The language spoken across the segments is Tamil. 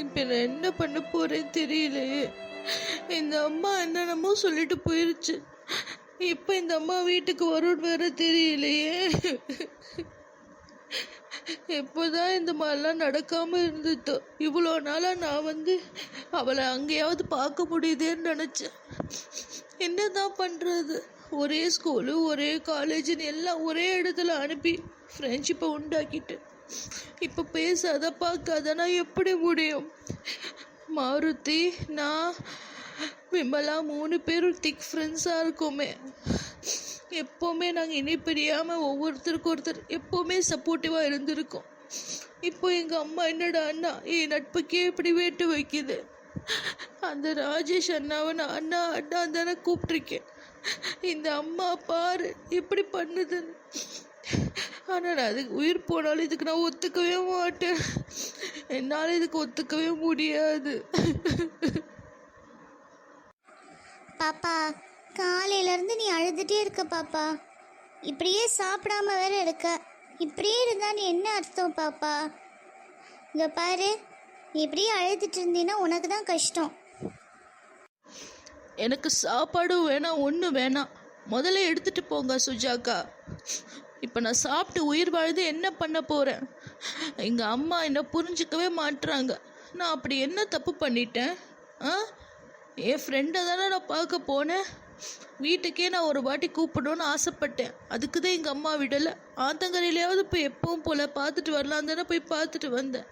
இப்போ நான் என்ன பண்ண போகிறேன்னு தெரியலையே இந்த அம்மா என்னென்னமோ சொல்லிட்டு போயிருச்சு. இப்போ இந்த அம்மா வீட்டுக்கு வரும்னு வேற தெரியலையே. எப்போதான் இந்த மாதிரிலாம் நடக்காம இருந்துட்டோ இவ்வளோ நாளாக நான் வந்து அவளை அங்கேயாவது பார்க்க முடியுதேன்னு நினச்சேன். என்ன தான் பண்ணுறது ஒரே ஸ்கூலு ஒரே காலேஜுன்னு எல்லாம் ஒரே இடத்துல அனுப்பி ஃப்ரெண்ட்ஷிப்பை உண்டாக்கிட்டு. இப்போ பேசாத பார்க்காதனா எப்படி முடியும்? மாருதி நான் விமலா மூணு பேரும் திக் ஃப்ரெண்ட்ஸாக இருக்கோமே. எப்போவுமே நாங்கள் இனி பிரியாமல் ஒவ்வொருத்தருக்கு ஒருத்தர் எப்போவுமே சப்போர்ட்டிவாக இருந்திருக்கோம். இப்போ எங்கள் அம்மா என்னடா அண்ணா என் நட்புக்கே இப்படி வேட்டு வைக்குது? அந்த ராஜேஷ் அண்ணாவை நான் அண்ணா அண்ணா தானே கூப்பிட்ருக்கேன் இந்த அம்மா பாரு எப்படி பண்ணுதுன்னு. ஆனால் நான் அதுக்கு உயிர் போனாலும் இதுக்கு நான் ஒத்துக்கவே மாட்டேன். என்னால் இதுக்கு ஒத்துக்கவே முடியாது. பாப்பா காலையிலேருந்து நீ அழுதுகிட்டே இருக்க பாப்பா. இப்படியே சாப்பிடாம வேற இருக்க. இப்படியே இருந்தா நீ என்ன அர்த்தம் பாப்பா? இங்க பாரு நீ இப்படியே அழுதுட்டு இருந்தீன்னா உனக்கு தான் கஷ்டம். எனக்கு சாப்பாடும் வேணாம் ஒன்றும் வேணாம். முதல்ல எடுத்துட்டு போங்க சுஜாக்கா இப்போ நான் சாப்பிட்டு உயிர் வாழ்ந்து என்ன பண்ண போகிறேன் எங்கள் அம்மா என்ன புரிஞ்சுக்கவே மாட்றாங்க. நான் அப்படி என்ன தப்பு பண்ணிட்டேன்? ஆ? என் ஃப்ரெண்டை தானே நான் பார்க்க போனேன். வீட்டுக்கே நான் ஒரு வாட்டி கூப்பிடணும்னு ஆசைப்பட்டேன். அதுக்கு தான் எங்கள் அம்மா விடலை. ஆத்தங்கரையிலையாவது போய் எப்பவும் போல் பார்த்துட்டு வரலாம் தானே போய் பார்த்துட்டு வந்தேன்.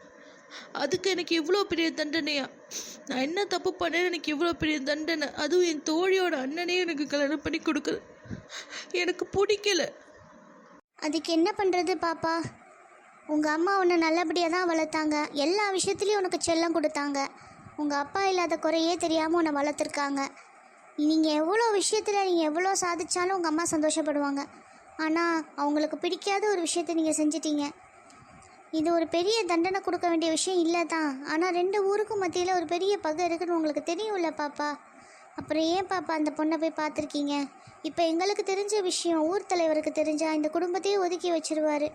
அதுக்கு எனக்கு இவ்வளோ பெரிய தண்டனையா? நான் என்ன தப்பு பண்ணேன்னு எனக்கு இவ்வளோ பெரிய தண்டனை? அதுவும் என் தோழியோட அண்ணனையும் எனக்கு கல்யாணம் பண்ணி கொடுக்குது எனக்கு பிடிக்கல. அதுக்கு என்ன பண்ணுறது பாப்பா? உங்கள் அம்மா உன்னை நல்லபடியாக தான் வளர்த்தாங்க. எல்லா விஷயத்துலையும் உனக்கு செல்லம் கொடுத்தாங்க. உங்கள் அப்பா இல்லாத குறையே தெரியாமல் உன்னை வளர்த்துருக்காங்க. நீங்கள் எவ்வளோ விஷயத்தில் நீங்கள் எவ்வளோ சாதித்தாலும் உங்கள் அம்மா சந்தோஷப்படுவாங்க. ஆனால் அவங்களுக்கு பிடிக்காத ஒரு விஷயத்தை நீங்கள் செஞ்சிட்டீங்க. இது ஒரு பெரிய தண்டனை கொடுக்க வேண்டிய விஷயம் இல்லை தான் ஆனால் ரெண்டு ஊருக்கும் மத்தியில் ஒரு பெரிய பகை இருக்குன்னு உங்களுக்கு தெரியும்ல பாப்பா? அப்புறம் ஏன் பாப்பா அந்த பொண்ணை போய் பார்த்துருக்கீங்க? இப்போ எங்களுக்கு தெரிஞ்ச விஷயம் ஊர் தலைவருக்கு தெரிஞ்சா இந்த குடும்பத்தையே ஒதுக்கி வச்சிருவாரு.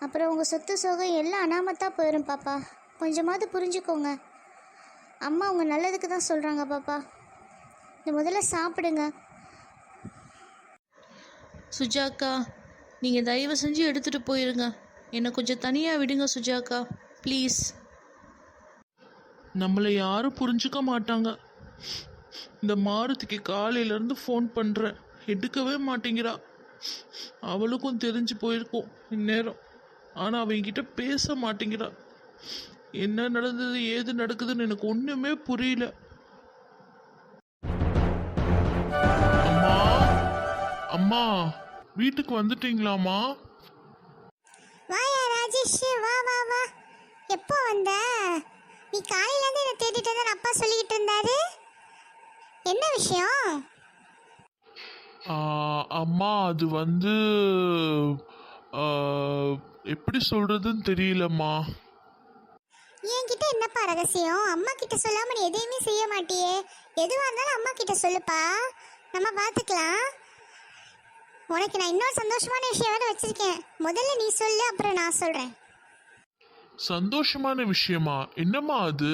அப்புறம் உங்கள் சொத்து சோகம் எல்லாம் அனாமத்தா போயிடும் பாப்பா. கொஞ்சமாவது புரிஞ்சுக்கோங்க. அம்மா உங்கள் நல்லதுக்கு தான் சொல்கிறாங்க பாப்பா. இந்த முதல்ல சாப்பிடுங்க. சுஜாக்கா நீங்கள் தயவு செஞ்சு எடுத்துகிட்டு போயிருங்க. என்னை கொஞ்சம் தனியாக விடுங்க சுஜாக்கா. ப்ளீஸ். நம்மளை யாரும் புரிஞ்சுக்க மாட்டாங்க. இந்த மாருதிக்கு காலையிலேருந்து ஃபோன் பண்ணுறேன் எடுக்கவே மாட்டேங்கிறா. அவளுக்கும் தெரிஞ்சு போயிருக்கும் இந்நேரம். ஆனால் அவங்கிட்ட பேச மாட்டேங்கிறா. என்ன நடந்தது ஏது நடக்குதுன்னு எனக்கு ஒன்றுமே புரியல. அம்மா அம்மா வீட்டுக்கு வந்துட்டீங்களாம்மா? வாயா ராஜேஷ் வா வா வா. எப்போ வந்த? நீ காலையிலேருந்து என்ன தேடிட்டு வந்தேன் அப்பா சொல்லிக்கிட்டு இருந்தாரு? என்ன விஷயம்? அம்மா அது வந்து எப்படி சொல்றதுன்னு தெரியலம்மா. என்கிட்ட என்னப்பா ரகசியம்? அம்மா கிட்ட சொல்லாம நீ எதையுமே செய்ய மாட்டியே. எதுவா இருந்தாலும் அம்மா கிட்ட சொல்லுப்பா. நம்ம பார்த்துக்கலாம் உனக்கு நான் இன்னொரு சந்தோஷமான விஷயம் வேற வச்சிருக்கேன். முதல்ல நீ சொல்லு அப்புறம் நான் சொல்றேன். சந்தோஷமான விஷயமா? என்னம்மா அது?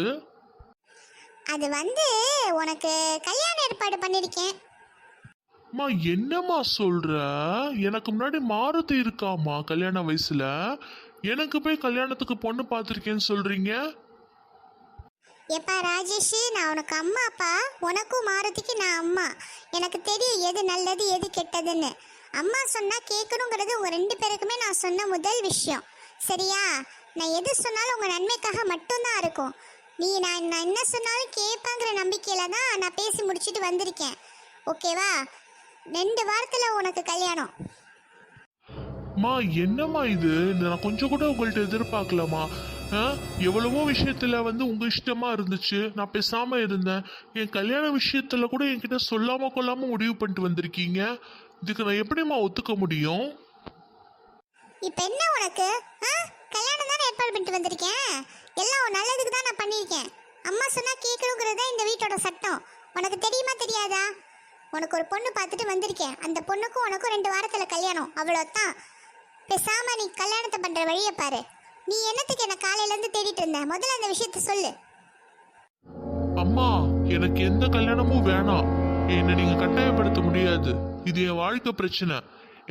அது வந்து உனக்கு கல்யாண ஏற்பாடு பண்ணியிருக்கேன் அம்மா என்னம்மா சொல்ற? எனக்கு முன்னாடி மாருதி இருக்காம்மா கல்யாண வயசுல. எனக்கு போய் கல்யாணத்துக்கு பொண்ணு பார்த்துருக்கேன்னு சொல்றீங்க? எப்பா ராஜேஷ் நான் உனக்கு அம்மா அப்பா உனக்கும் மாருதிக்கு நான் அம்மா. எனக்கு தெரியும் எது நல்லது எது கெட்டதுன்னு. அம்மா சொன்னா கேட்கணுங்கிறது உங்க ரெண்டு பேருக்குமே நான் சொன்ன முதல் விஷயம். சரியா? நான் எது சொன்னாலும் உங்க நன்மைக்காக மட்டும்தான் இருக்கும். நீ நான் நான் என்ன சொன்னாலும் கேட்பாங்கிற நம்பிக்கையில தான் நான் பேசி முடிச்சுட்டு வந்திருக்கேன். ஓகேவா ரெண்டு வாரத்துல உனக்கு கல்யாணம். மா என்னம்மா இது? நான் கொஞ்சம் கூட உங்கள்ட்ட எதிர்பார்க்கலம்மா? எவ்வளவோ விஷயத்துல வந்து உங்க இஷ்டமா இருந்துச்சு. நான் பேசாம இருந்தேன். என் கல்யாண விஷயத்துல கூட என்கிட்ட சொல்லாம கொள்ளாம முடிவு பண்ணிட்டு வந்திருக்கீங்க. இதுக்கு நான் எப்படிம்மா ஒத்துக்க முடியும்? இப்போ என்ன உனக்கு? கல்யாணம் தானே ஏற்பாடு பண்ணிட்டு வந்திருக்கேன். எல்லாம் உன் நல்லதுக்கு தான் நான் பண்ணியிருக்கேன். அம்மா சொன்னா கேட்கணுங்கிறது தான் இந்த வீட்டோட சட்டம். உனக்கு தெரியுமா தெரியாதா? உனக்கு ஒரு பொண்ணு பார்த்துட்டு வந்திருக்கேன். அந்த பொண்ணுக்கும் உனக்கும் ரெண்டு வாரத்தில் கல்யாணம். அவ்வளோதான் பேசாம நீ கல்யாணத்தை பண்ணுற வழியை பாரு. நீ என்னத்துக்கு என்ன காலையிலேருந்து தேடிட்டு இருந்த? முதல்ல அந்த விஷயத்த சொல்லு. அம்மா எனக்கு எந்த கல்யாணமும் வேணாம். என்னை நீங்க கட்டாயப்படுத்த முடியாது. இது என் வாழ்க்கை பிரச்சனை.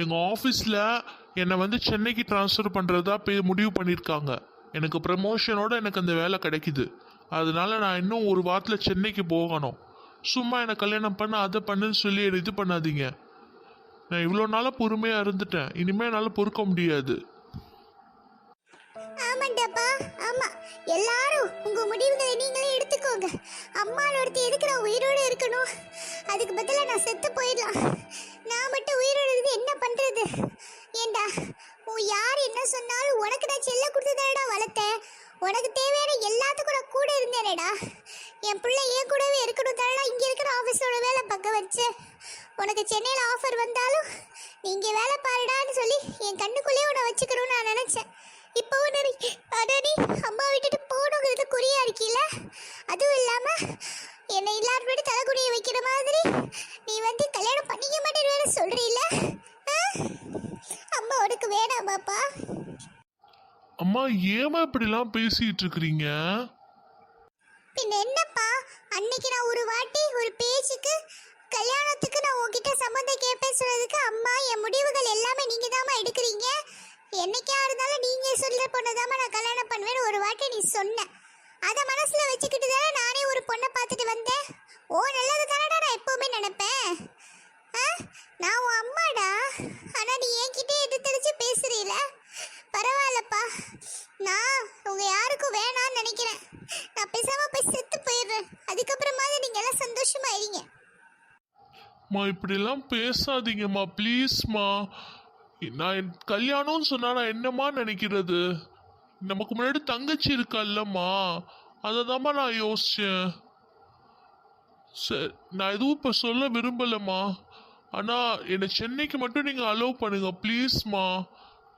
எங்க ஆபீஸ்ல என்னை வந்து சென்னைக்கு ட்ரான்ஸ்ஃபர் பண்றதா முடிவு பண்ணியிருக்காங்க. எனக்கு ப்ரமோஷனோட எனக்கு அந்த வேலை கிடைக்குது. அதனால நான் இன்னும் ஒரு வாரத்தில் சென்னைக்கு போகணும். சும்மா என்னை கல்யாணம் பண்ண அதை பண்ணுன்னு சொல்லி என்னை இது பண்ணாதீங்க. நான் இவ்வளோ நாளாக பொறுமையாக இருந்துட்டேன். இனிமேல் என்னால் பொறுக்க முடியாது. ஆமாண்டாப்பா ஆமா. எல்லாரும் உங்க முடிவுகளை நீங்களே எடுத்துக்கோங்க. அம்மா ஒருத்தி எதுக்கு நான் உயிரோடு இருக்கணும்? அதுக்கு பதிலாக நான் செத்து போயிடலாம். நான் மட்டும் உயிரோடு இருந்து என்ன பண்றது? ஏண்டா என்ன சொன்னாலும் உனக்கு நான் செல்ல கொடுத்ததாடா வளர்த்தேன் உனக்கு தேவையான எல்லாத்துக்கும் நான் கூட இருந்தேனேடா. என் பிள்ளை ஏன் கூடவே இருக்கணும் தானடா இங்க இருக்கிற ஆஃபீஸோட வேலை பக்கம் வச்சேன் உனக்கு சென்னையில் ஆஃபர் வந்தாலும் நீங்கள் வேலை பாருடான்னு சொல்லி என் கண்ணுக்குள்ளேயே உன்னை வச்சுக்கணும்னு நான் நினைச்சேன். இப்போ உன்னை அட நீ அம்மா விட்டுட்டு போகணுங்கிறது குறியா இருக்கீல அதுவும் இல்லாம என்னை எல்லாரும் விட தலைகுனிய வைக்கிற மாதிரி நீ வந்து கல்யாணம் பண்ணிக்க மாட்டேன்னு வேற சொல்றீல ஆ? அம்மா உனக்கு வேணாமாப்பா அம்மா ஏமா இப்படிலாம் பேசிட்டு இருக்கிறீங்க? பின்ன என்னப்பா? அன்னைக்கு நான் ஒரு வாட்டி ஒரு பேச்சுக்கு கல்யாணத்துக்கு நான் உங்ககிட்ட சம்மந்தம் கேட்பேன் சொல்றதுக்கு அம்மா என் முடிவுகள் எல்லாமே நீங்க தாமா எடுக்கிறீங்க. என்னைக்கா இருந்தாலும் நீங்க சொல்ற பொண்ணதாமா நான் கல்யாணம் பண்ணுவேன்னு ஒரு வாட்டி நீ சொன்ன. அதை மனசுல வச்சுக்கிட்டு தானே நானே ஒரு பொண்ணை பார்த்துட்டு வந்தேன். ஓ நல்லது தானடா நான் எப்பவுமே நினைப்பேன். ஆ? நான் உன் அம்மாடா. ஆனா நீ என்கிட்டே எடுத்தடிச்சு பேசுறீல. பரவாயில்லப்பா. நான் உங்க யாருக்கும் வேணாம்னு நினைக்கிறேன். நான் பேசாம போய் செத்து போயிடுறேன். அதுக்கப்புறமா நீங்க எல்லாம் சந்தோஷமா இருங்க. மா இப்படிலாம் பேசாதீங்கம்மா ப்ளீஸ்மா. நான் என் கல்யாணம்னு சொன்னா நான் என்னம்மா நினைக்கிறது? நமக்கு முன்னாடி தங்கச்சி இருக்கல்லம்மா அதை தாம்மா நான் யோசித்தேன் சரி நான் எதுவும் இப்போ சொல்ல விரும்பலம்மா. ஆனால் என்னை சென்னைக்கு மட்டும் நீங்கள் அலோவ் பண்ணுங்க ப்ளீஸ்மா.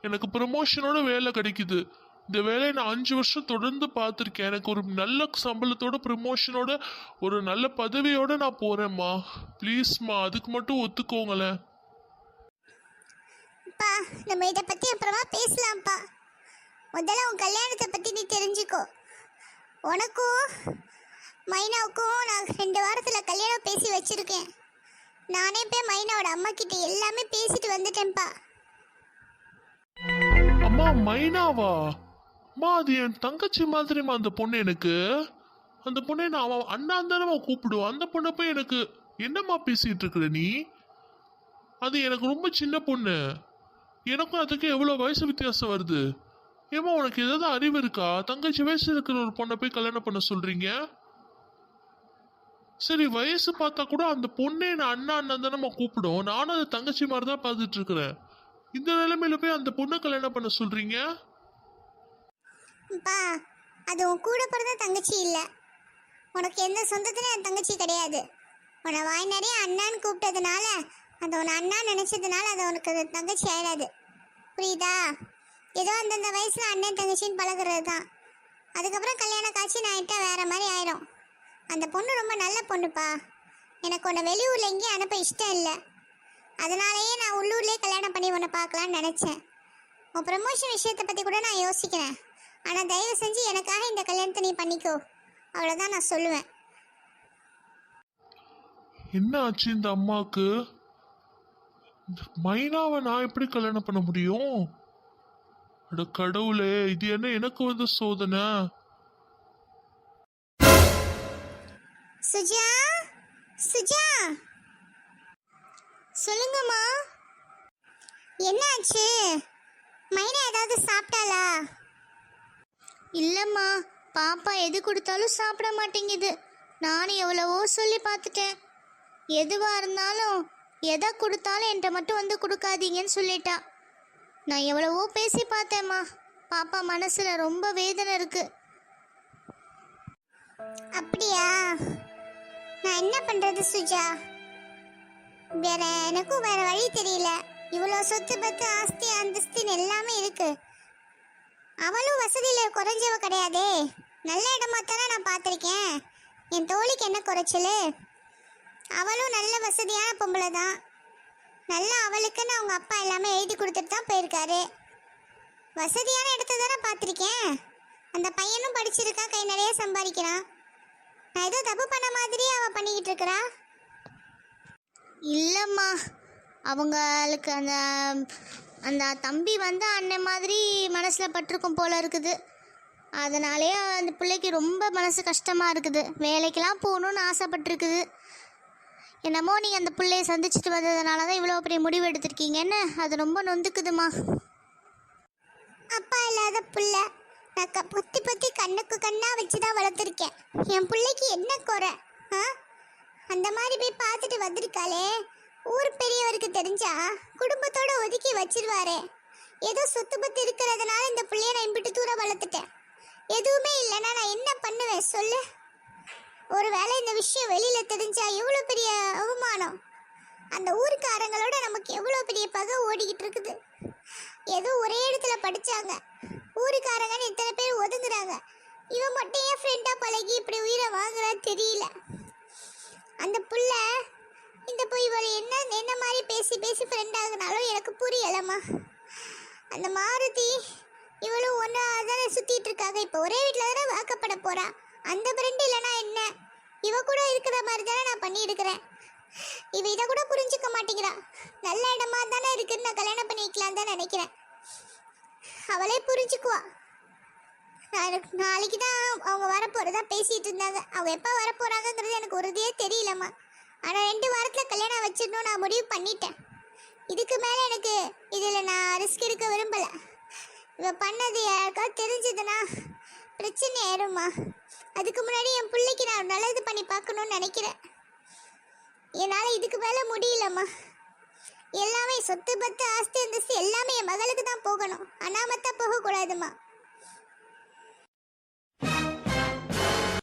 எனக்கு ப்ரமோஷனோட வேலை கிடைக்குது. இந்த வேலையை நான் அஞ்சு வருஷம் தொடர்ந்து பார்த்துருக்கேன். எனக்கு ஒரு நல்ல சம்பளத்தோட ப்ரமோஷனோட ஒரு நல்ல பதவியோட நான் போகிறேம்மா ப்ளீஸ்மா அதுக்கு மட்டும் ஒத்துக்கோங்களேன். அப்பா நம்ம இதை பத்தி அப்புறமா பேசலாம்ப்பா. முதல்ல உன் கல்யாணத்தை பத்தி நீ தெரிஞ்சுக்கோ. உனக்கும் மைனாவுக்கும் நான் ரெண்டு வாரத்துல கல்யாணம் பேசி வச்சிருக்கேன். நானே போய் மைனாவோட அம்மா கிட்ட எல்லாமே பேசிட்டு வந்துட்டேன்ப்பா. அம்மா மைனாவா? அம்மா அது என் தங்கச்சி மாதிரிம்மா அந்த பொண்ணு எனக்கு. அந்த பொண்ணை நான் அவன் அண்ணான் தானம்மா கூப்பிடுவான். அந்த பொண்ணை போய் எனக்கு என்னம்மா பேசிகிட்டு இருக்கிற நீ? அது எனக்கு ரொம்ப சின்ன பொண்ணு. எனக்கும் அதுக்கு எவ்வளோ வயசு வித்தியாசம் வருது? ஏம்மா உனக்கு ஏதாவது அறிவு இருக்கா? தங்கச்சி வயசு இருக்கிற ஒரு பொண்ணை போய் கல்யாணம் பண்ண சொல்கிறீங்க சரி வயசு பார்த்தா கூட அந்த பொண்ணே நான் அண்ணா அண்ணன் தானே கூப்பிடும். நானும் அது தங்கச்சி மாதிரி தான் பார்த்துட்டு இருக்கிறேன். இந்த நிலைமையில போய் அந்த பொண்ணை கல்யாணம் பண்ண சொல்கிறீங்க பா அது உன் கூட பிறந்த தங்கச்சி இல்லை. உனக்கு எந்த சொந்தத்துலையும் என் தங்கச்சி கிடையாது. உன்னை வாய் நிறைய அண்ணான்னு கூப்பிட்டதுனால அது உன் அண்ணா நினச்சதுனால அது உனக்கு அது தங்கச்சி ஆயிடாது. புரியுதா? ஏதோ அந்தந்த வயசில் அண்ணன் தங்கச்சின்னு பழகுறது தான் அதுக்கப்புறம் கல்யாணம் காட்சி நான் ஆகிட்டா வேறு மாதிரி ஆயிரும். அந்த பொண்ணு ரொம்ப நல்ல பொண்ணுப்பா. எனக்கு உன்னை வெளியூரில் எங்கேயும் அனுப்ப இஷ்டம் இல்லை. அதனாலேயே நான் உள்ளூர்லேயே கல்யாணம் பண்ணி உன்னை பார்க்கலான்னு நினச்சேன். உன் ப்ரமோஷன் விஷயத்தை பற்றி கூட நான் யோசிக்கிறேன். ஆனால் தயவு செஞ்சு எனக்காக இந்த கல்யாணத்தை நீ பண்ணிக்கோ. அவ்வளோதான் நான் சொல்லுவேன். என்ன ஆச்சு இந்த அம்மாவுக்கு மைனாவை நான் எப்படி கல்யாணம் பண்ண முடியும்? அட கடவுளே இது என்ன எனக்கு வந்து சோதனை? சுஜா? சுஜா? சொல்லுங்கம்மா. என்னாச்சு? மைனா ஏதாவது சாப்பிட்டாளா? இல்லைம்மா பாப்பா எது கொடுத்தாலும் சாப்பிட மாட்டேங்குது. நானும் எவ்வளவோ சொல்லி பார்த்துட்டேன். எதுவாக இருந்தாலும் எதை கொடுத்தாலும் என்கிட்ட மட்டும் வந்து கொடுக்காதீங்கன்னு சொல்லிட்டா. நான் எவ்வளவோ பேசி பார்த்தேம்மா. பாப்பா மனசில் ரொம்ப வேதனை இருக்கு. அப்படியா? நான் என்ன பண்ணுறது சுஜா? வேற எனக்கும் வேற வழி தெரியல. இவ்வளோ சொத்து பத்து ஆஸ்தி அந்தஸ்தின்னு எல்லாமே இருக்குது அவளும் வசதியில் குறைஞ்சவ கிடையாதே. நல்ல இடமா தானே நான் பார்த்துருக்கேன். என் தோழிக்கு என்ன குறைச்சலு? அவளும் நல்ல வசதியான பொம்பளை தான். நல்லா அவளுக்குன்னு அவங்க அப்பா எல்லாமே எழுதி கொடுத்துட்டு தான் போயிருக்காரு. வசதியான இடத்த தானே பார்த்துருக்கேன். அந்த பையனும் படிச்சிருக்கா கை நிறைய சம்பாதிக்கிறான். நான் ஏதோ தப்பு பண்ண மாதிரியே அவள் பண்ணிக்கிட்டு இருக்கிறா? இல்லைம்மா. அவங்களுக்கு அந்த அந்த தம்பி வந்து அண்ணன் மாதிரி மனசில் பட்டிருக்கும் போல் இருக்குது. அதனாலே அந்த பிள்ளைக்கு ரொம்ப மனசு கஷ்டமாக இருக்குது. வேலைக்கெல்லாம் போகணுன்னு ஆசைப்பட்டிருக்குது. என்னமோ நீங்கள் அந்த பிள்ளைய சந்திச்சுட்டு வந்ததுனால தான் இவ்வளோ பெரிய முடிவு எடுத்திருக்கீங்கன்னு அது ரொம்ப நொந்துக்குதுமா? அப்பா இல்லாத புள்ள. நான் க- பொத்தி பொத்தி கண்ணுக்கு கண்ணாக வச்சு தான் வளர்த்துருக்கேன். என் பிள்ளைக்கு என்ன குறை? ஆ? அந்த மாதிரி போய் பார்த்துட்டு வந்திருக்காளே. ஊர் பெரியவருக்கு தெரிஞ்சா குடும்பத்தோட ஒதுக்கி வச்சிருவாரே. ஏதோ சொத்து பத்து இருக்கிறதுனால இந்த பிள்ளைய நான் இம்பிட்டு தூரம் வளர்த்துட்டேன். எதுவுமே இல்லைன்னா நான் என்ன பண்ணுவேன் சொல்லு? ஒருவேளை இந்த விஷயம் வெளியில தெரிஞ்சா எவ்வளோ பெரிய அவமானம்? அந்த ஊருக்காரங்களோட நமக்கு எவ்வளோ பெரிய பகை ஓடிக்கிட்டு இருக்குது? ஏதோ ஒரே இடத்துல படிச்சாங்க. ஊருக்காரங்கன்னு இத்தனை பேர் ஒதுங்குறாங்க. இவன் மட்டும் ஏன் ஃப்ரெண்டாக பழகி இப்படி உயிரை வாங்குறா தெரியல. அந்த புள்ள இந்த போய் இவள் என்ன என்ன மாதிரி பேசி பேசி ஃப்ரெண்ட் ஆகுனாலும் எனக்கு புரியலம்மா. அந்த மாருதி இவளும் ஒன்றா தானே சுற்றிட்டு இருக்காங்க. இப்போ ஒரே வீட்டில் தானே வாக்கப்பட போகிறா அந்த ஃப்ரெண்டு இல்லைனா என்ன? இவ கூட இருக்கிற மாதிரி தானே நான் பண்ணியிருக்கிறேன் இவ இதை கூட புரிஞ்சுக்க மாட்டேங்கிறா. நல்ல இடமா தானே இருக்குன்னு நான் கல்யாணம் பண்ணிக்கலாம் தான் நினைக்கிறேன். அவளே புரிஞ்சுக்குவா. நாளைக்கு நாளைக்கு தான் அவங்க வரப்போகிறதா பேசிகிட்டு இருந்தாங்க. அவங்க எப்போ வரப்போகிறாங்கங்கிறது எனக்கு உறுதியே தெரியலம்மா. ஆனால் ரெண்டு வாரத்தில் கல்யாணம் வச்சிடணும் நான் முடிவு பண்ணிட்டேன். இதுக்கு மேலே எனக்கு இதில் நான் ரிஸ்க் எடுக்க விரும்பலை. இவள் பண்ணது யாருக்காவது தெரிஞ்சதுன்னா பிரச்சனை ஆயிரும்மா. அதுக்கு முன்னாடி என் பிள்ளைக்கு நான் நல்லது பண்ணி பார்க்கணும்னு நினைக்கிறேன். என்னால் இதுக்கு மேலே முடியலம்மா. எல்லாமே சொத்து பத்து ஆஸ்தி அந்தஸ்து எல்லாமே என் மகளுக்கு தான் போகணும். அனாமத்தான் போகக்கூடாதும்மா.